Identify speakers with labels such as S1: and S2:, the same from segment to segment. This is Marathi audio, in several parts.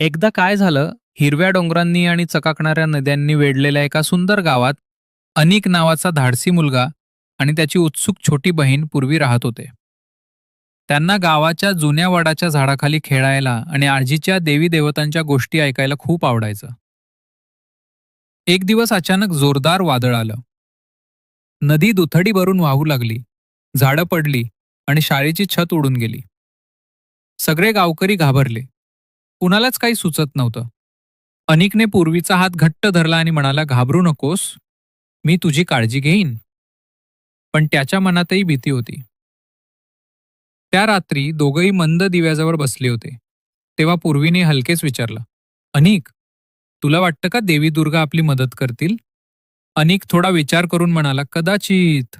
S1: एकदा काय झालं हिरव्या डोंगरांनी आणि चकाकणाऱ्या नद्यांनी वेढलेल्या एका सुंदर गावात अनिक नावाचा धाडसी मुलगा आणि त्याची उत्सुक छोटी बहीण पूर्वी राहत होते. त्यांना गावाच्या जुन्या वडाच्या झाडाखाली खेळायला आणि आजीच्या देवी देवतांच्या गोष्टी ऐकायला खूप आवडायचं. एक दिवस अचानक जोरदार वादळ आलं. नदी दुथडी भरून वाहू लागली झाडं पडली आणि शाळेची छत उडून गेली. सगळे गावकरी घाबरले. कुणालाच काही सुचत नव्हतं. अनिकने पूर्वीचा हात घट्ट धरला आणि म्हणाला घाबरू नकोस मी तुझी काळजी घेईन. पण त्याच्या मनातही भीती होती. त्या रात्री दोघंही मंद दिव्याजवळ बसले होते. तेव्हा पूर्वीने हलकेच विचारलं अनिक तुला वाटतं का देवी दुर्गा आपली मदत करतील? अनिक थोडा विचार करून म्हणाला कदाचित.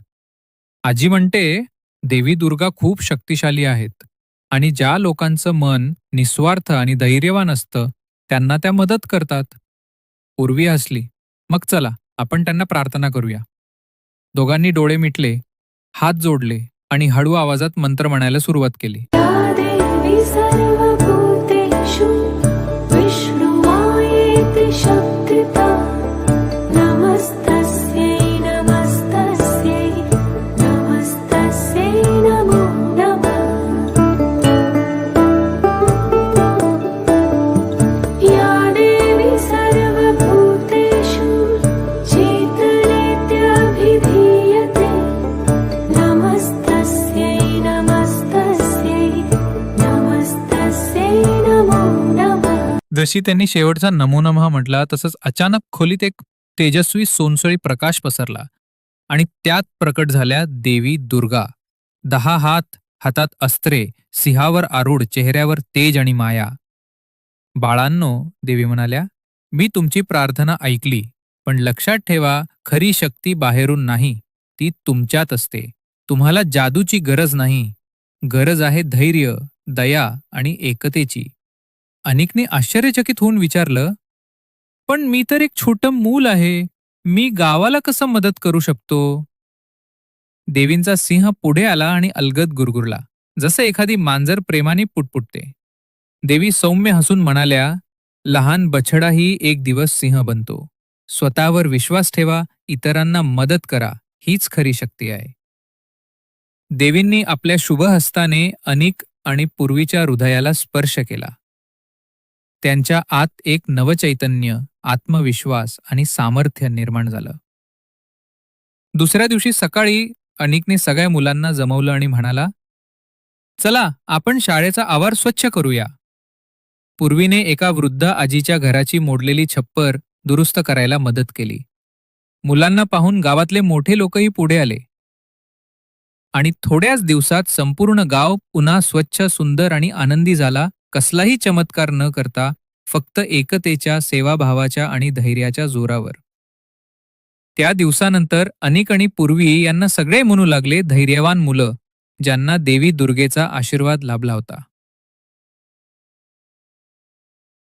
S1: आजी म्हणते देवी दुर्गा खूप शक्तिशाली आहेत. आणि ज्या लोकांचं मन निस्वार्थ आणि धैर्यवान असतं त्यांना त्या मदत करतात. पूर्वी हसली. मग चला आपण त्यांना प्रार्थना करूया. दोघांनी डोळे मिटले हात जोडले आणि हळू आवाजात मंत्र म्हणायला सुरुवात केली. जशी त्यांनी शेवटचा नमोनमहा म्हटला तसंच अचानक खोलीत एक तेजस्वी सोनसळी प्रकाश पसरला आणि त्यात प्रकट झाल्या देवी दुर्गा. दहा हात हातात अस्त्रे सिंहावर आरूढ चेहऱ्यावर तेज आणि माया. बाळांनो देवी म्हणाल्या मी तुमची प्रार्थना ऐकली पण लक्षात ठेवा खरी शक्ती बाहेरून नाही ती तुमच्यात असते. तुम्हाला जादूची गरज नाही. गरज आहे धैर्य दया आणि एकतेची. अनिकने आश्चर्यचकित होऊन विचारलं पण मी तर एक छोटं मूल आहे. मी गावाला कसं मदत करू शकतो? देवींचा सिंह पुढे आला आणि अलगद गुरगुरला जसं एखादी मांजर प्रेमाने पुटपुटते. देवी सौम्य हसून म्हणाल्या लहान बछडाही एक दिवस सिंह बनतो. स्वतःवर विश्वास ठेवा इतरांना मदत करा हीच खरी शक्ती आहे. देवींनी आपल्या शुभहस्ताने अनेक अनिक आणि पूर्वीच्या हृदयाला स्पर्श केला. त्यांच्या आत एक नवचैतन्य आत्मविश्वास आणि सामर्थ्य निर्माण झालं. दुसऱ्या दिवशी सकाळी अनिकने सगळ्या मुलांना जमवलं आणि म्हणाला चला आपण शाळेचा आवार स्वच्छ करूया. पूर्वीने एका वृद्ध आजीच्या घराची मोडलेली छप्पर दुरुस्त करायला मदत केली. मुलांना पाहून गावातले मोठे लोकही पुढे आले. आणि थोड्याच दिवसात संपूर्ण गाव पुन्हा स्वच्छ सुंदर आणि आनंदी झाला कसलाही चमत्कार न करता फक्त एकतेच्या सेवाभावाच्या आणि धैर्याच्या जोरावर. त्या दिवसानंतर अनेक आणि पूर्वी यांना सगळे म्हणू लागले धैर्यवान मुलं ज्यांना देवी दुर्गेचा आशीर्वाद लाभला होता.